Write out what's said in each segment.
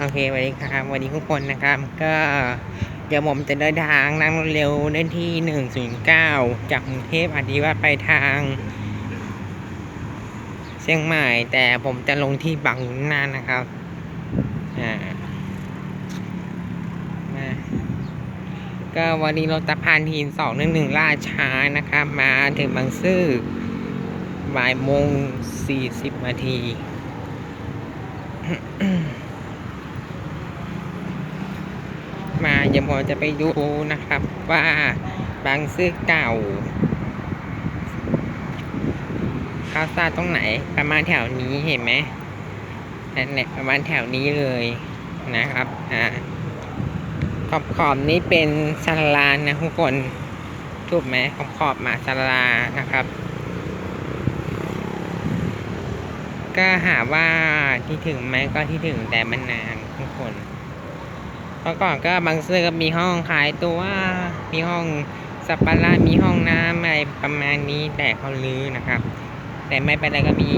โอเคสวัสดีครับสวัสดีทุกคนนะครับ ก็เดี๋ยวผมจะเดินทางนั่งรถเร็วเดินที่หนึ่งศูนย์เก้าจากกรุงเทพอธิวาไปทางเชียงใหม่ แต่ผมจะลงที่บางนานะครับอ่ามาก็วันนี้รถตะพานทีนสองหนึ่งหนึ่งล่าช้านะครับ มาถึงบางซื่อบ่ายโมงสี่สิบนาที มา เดี๋ยวผมจะไปดูนะครับว่าบางซื่อเก่าข้าซาตรงไหน ประมาณแถวนี้เห็นไหมนั่นแหละประมาณแถวนี้เลยนะครับอ่าขอบขอบนี้เป็นชาลานนะทุกคนถูกไหมขอบขอบมาชาลานะครับ ก็หาว่าที่ถึงไหมก็ที่ถึงแต่มันนานทุกคน มื่อก่อนก็บางซื่อก็มีห้องขายตัว มีห้องสับปะรดมีห้องน้ำอะไรประมาณนี้แต่เขาลื้อนะครับ แต่ไม่เป็นไรก็มี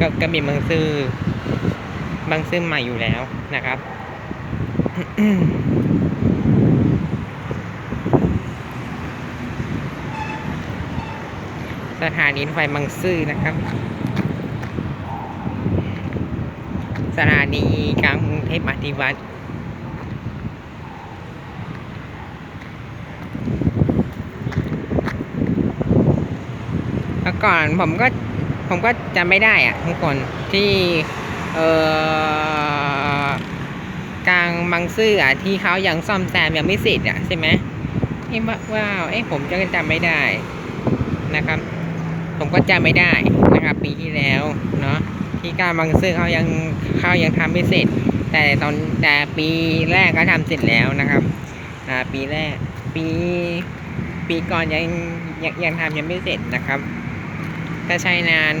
ก็ก็มีบางซื่อบางซื่อใหม่อยู่แล้วนะครับสถานีรถไฟบางซื่อนะครับ สถานีกลางกรุงเทพอธิวัตร เมื่อ ก่อนผมก็ผมก็จำไม่ได้อะทุกคนที่เออกลางบางซื่ออะที่เขายังซ่อมแซมยังไม่เสร็จอะใช่ไหมเอ้ว่าว้าวเอ้ผมจะจำไม่ได้นะครับ ผมก็จำไม่ได้นะครับ ปีที่แล้วเนาะที่กลางบางซื่อเขายังเขายังทำไม่เสร็จ แต่ตอนแต่ปีแรกก็ทำเสร็จแล้วนะครับอ่าปีแรกปีปีก่อนยังยังยังทำยังไม่เสร็จนะครับ ถ้าใช้นาน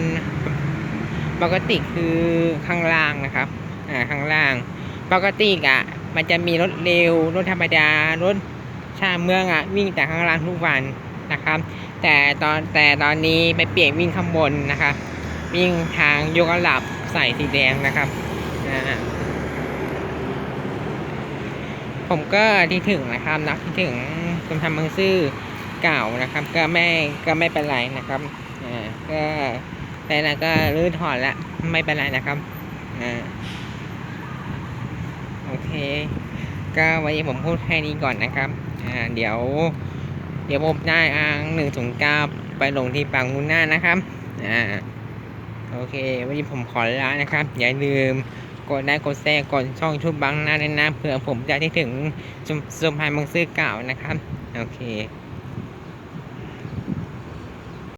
ปกติคือข้างล่างนะครับ อ่า ข้างล่าง ปกติอะ มันจะมีรถเร็ว รถธรรมดา รถชาเมืองอะ วิ่งแต่ข้างล่างทุกวันนะครับ แต่ตอนแต่ตอนนี้ไปเปลี่ยนวิ่งข้างบนนะครับ วิ่งทางยกระดับใส่สีแดงนะครับอ่าผมก็ที่ถึงนะครับนักที่ถึงคุณทำบางซื่อเก่านะครับ ก็ไม่ก็ไม่เป็นไรนะครับ อ่าก็แต่ละก็รื้อถอนละไม่เป็นไรนะครับอ่าโอเค ก็วันนี้ผมพูดแค่นี้ก่อนนะครับอ่าเดี๋ยว เดี๋ยวผมได้อ่างหนึ่งศูนย์เก้าไปลงที่ปังมุนหน้านะครับอ่าโอเค วันนี้ผมขอลานะครับ อย่าลืมกดไลค์กดแชร์กดช่องชุบบังหน้าด้วยนะเผื่อผมจะได้ถึงสมสมพันธ์บางซื่อเก่านะครับ โอเค